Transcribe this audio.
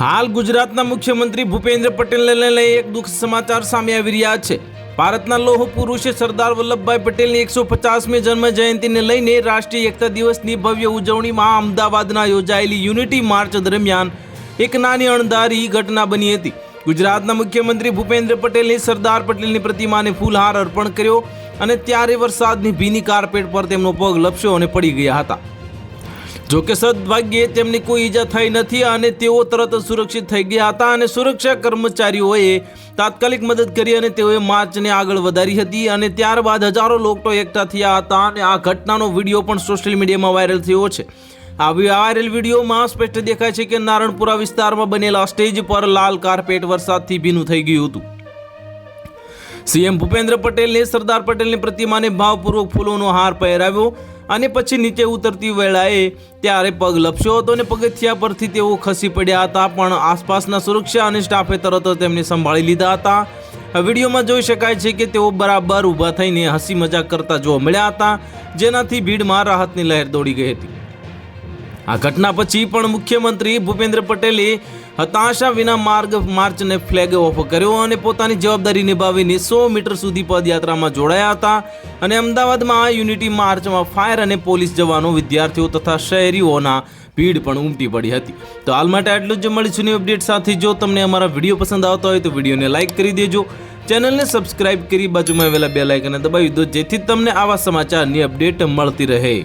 હાલ ગુજરાતના મુખ્યમંત્રી ભૂપેન્દ્ર પટેલને લઈ એક દુઃખ સમાચાર સામે આવી રહ્યા છે. ભારતના લોહ પુરુષે સરદાર વલ્લભભાઈ પટેલની એકસો પચાસમી જન્મ જયંતિને લઈને રાષ્ટ્રીય એકતા દિવસની ભવ્ય ઉજવણીમાં અમદાવાદના યોજાયેલી યુનિટી માર્ચ દરમિયાન એક નાની અણધારી ઘટના બની હતી. ગુજરાતના મુખ્યમંત્રી ભૂપેન્દ્ર પટેલની સરદાર પટેલની પ્રતિમાને ફૂલહાર અર્પણ કર્યો અને ત્યારે વરસાદની ભીની કાર્પેટ પર તેમનો પગ લપસ્યો અને પડી ગયા હતા. જો કે સદભાગ્યે તેમની કોઈ ઈજા થઈ નથી અને તેઓ તરત સુરક્ષિત થઈ ગયા હતા અને સુરક્ષા કર્મચારીઓએ તાત્કાલિક મદદ કરી અને તેઓએ માર્ચને આગળ વધારી હતી અને ત્યારબાદ હજારો લોકો એકઠા થયા હતા અને આ ઘટનાનો વીડિયો પણ સોશિયલ મીડિયામાં વાયરલ થયો છે. આ વાયરલ વિડીયોમાં સ્પષ્ટ દેખાય છે કે નારણપુરા વિસ્તારમાં બનેલા સ્ટેજ પર લાલ કાર્પેટ વરસાદથી ભીનું થઈ ગયું હતું. સીએમ ભૂપેન્દ્ર પટેલે સરદાર પટેલની પ્રતિમાને ભાવપૂર્વક ફૂલોનો હાર પહેરાવ્યો અને પછી નીચે ઉતરતી વેળાએ ત્યારે પગ લપસ્યો હતો અને પગથિયા પરથી તેઓ ખસી પડ્યા હતા, પણ આસપાસના સુરક્ષા અને સ્ટાફે તરત જ તેમને સંભાળી લીધા હતા. વિડીયોમાં જોઈ શકાય છે કે તેઓ બરાબર ઊભા થઈને હસી મજાક કરતા જોવા મળ્યા હતા, જેનાથી ભીડમાં રાહતની લહેર દોડી ગઈ હતી. આ ઘટના પછી પણ મુખ્યમંત્રી ભૂપેન્દ્ર પટેલે હતાશા વિના માર્ગ માર્ચને ફ્લેગ ઓફ કર્યો અને પોતાની જવાબદારી નિભાવીને સો મીટર સુધી પદયાત્રામાં જોડાયા હતા. અને અમદાવાદમાં આ યુનિટી માર્ચમાં ફાયર અને પોલીસ જવાનો, વિદ્યાર્થીઓ તથા શહેરીઓના ભીડ પણ ઉમટી પડી હતી. તો હાલ માટે આટલું જ મળીશું ની અપડેટ સાથે. જો તમને અમારા વીડિયો પસંદ આવતા હોય તો વિડીયોને લાઇક કરી દેજો. ચેનલને સબસ્ક્રાઇબ કરી બાજુમાં આવેલા બે લાઇકને દબાવી દો, જેથી તમને આવા સમાચારની અપડેટ મળતી રહે.